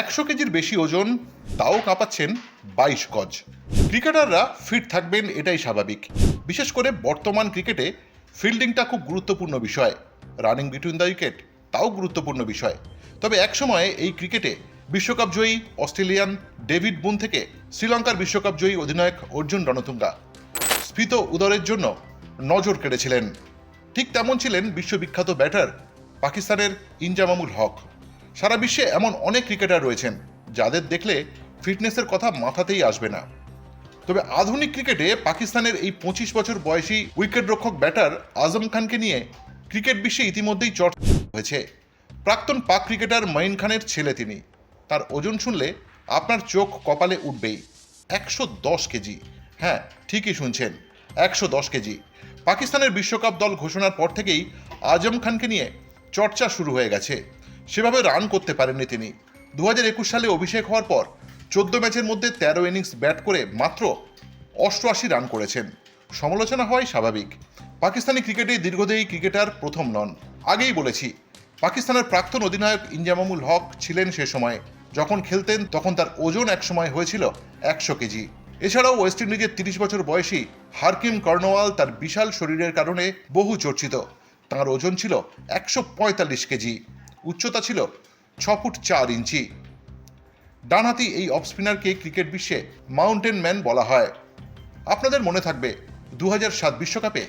একশো কেজির বেশি ওজন, তাও কাঁপাচ্ছেন বাইশ গজ। ক্রিকেটাররা ফিট থাকবেন, এটাই স্বাভাবিক। বিশেষ করে বর্তমান ক্রিকেটে ফিল্ডিংটা খুব গুরুত্বপূর্ণ বিষয়। রানিং বিটুইন দ্য উইকেট তাও গুরুত্বপূর্ণ বিষয়। তবে একসময়ে এই ক্রিকেটে বিশ্বকাপ জয়ী অস্ট্রেলিয়ান ডেভিড বুন থেকে শ্রীলঙ্কার বিশ্বকাপ জয়ী অধিনায়ক অর্জুন রণতুঙ্গা স্ফীত উদরের জন্য নজর কেড়েছিলেন। ঠিক তেমন ছিলেন বিশ্ববিখ্যাত ব্যাটার পাকিস্তানের ইনজামামুল হক। সারা বিশ্বে এমন অনেক ক্রিকেটার রয়েছেন যাদের দেখলে ফিটনেসের কথা মাথাতেই আসবে না। তবে আধুনিক ক্রিকেটে পাকিস্তানের এই পঁচিশ বছর বয়সী উইকেট রক্ষক ব্যাটার আজম খানকে নিয়ে ক্রিকেট বিশ্বে ইতিমধ্যেই চর্চা হয়েছে। প্রাক্তন পাক ক্রিকেটার মঈন খানের ছেলে তিনি। তার ওজন শুনলে আপনার চোখ কপালে উঠবেই। একশো দশ কেজি। হ্যাঁ ঠিকই শুনছেন, একশো দশ কেজি। পাকিস্তানের বিশ্বকাপ দল ঘোষণার পর থেকেই আজম খানকে নিয়ে চর্চা শুরু হয়ে গেছে। সেভাবে রান করতে পারেননি তিনি। দু একুশ সালে অভিষেক হওয়ার পর চোদ্দ ম্যাচের মধ্যে তেরো ইনিংস ব্যাট করে মাত্র অষ্টআশি রান করেছেন। সমালোচনা হওয়াই স্বাভাবিক। পাকিস্তানি ক্রিকেটে দীর্ঘদেহী ক্রিকেটার প্রথম নন। আগেই বলেছি, পাকিস্তানের প্রাক্তন অধিনায়ক ইনজামামুল হক ছিলেন সে সময়। যখন খেলতেন, তখন তার ওজন একসময় হয়েছিল একশো কেজি। এছাড়াও ওয়েস্ট ইন্ডিজের তিরিশ বছর বয়সী হারকিম কর্নওয়াল তার বিশাল শরীরের কারণে বহু চর্চিত। তার ওজন ছিল একশো পঁয়তাল্লিশ কেজি। উচ্চতা ছিল ছ ফুট চার ইঞ্চি। ডানহাতি এই অফ স্পিনারকে ক্রিকেট বিশ্বে মাউন্টেন ম্যান বলা হয়। আপনাদের মনে থাকবে দু সাত বিশ্বকাপে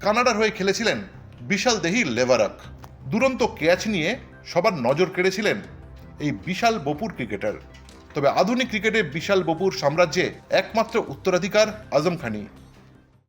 কানাডার হয়ে খেলেছিলেন বিশাল দেহি লেভারক। দুরন্ত ক্যাচ নিয়ে সবার নজর কেড়েছিলেন এই বিশাল বপুর ক্রিকেটার। তবে আধুনিক ক্রিকেটে বিশাল বপুর সাম্রাজ্যে একমাত্র উত্তরাধিকার আজম খানি।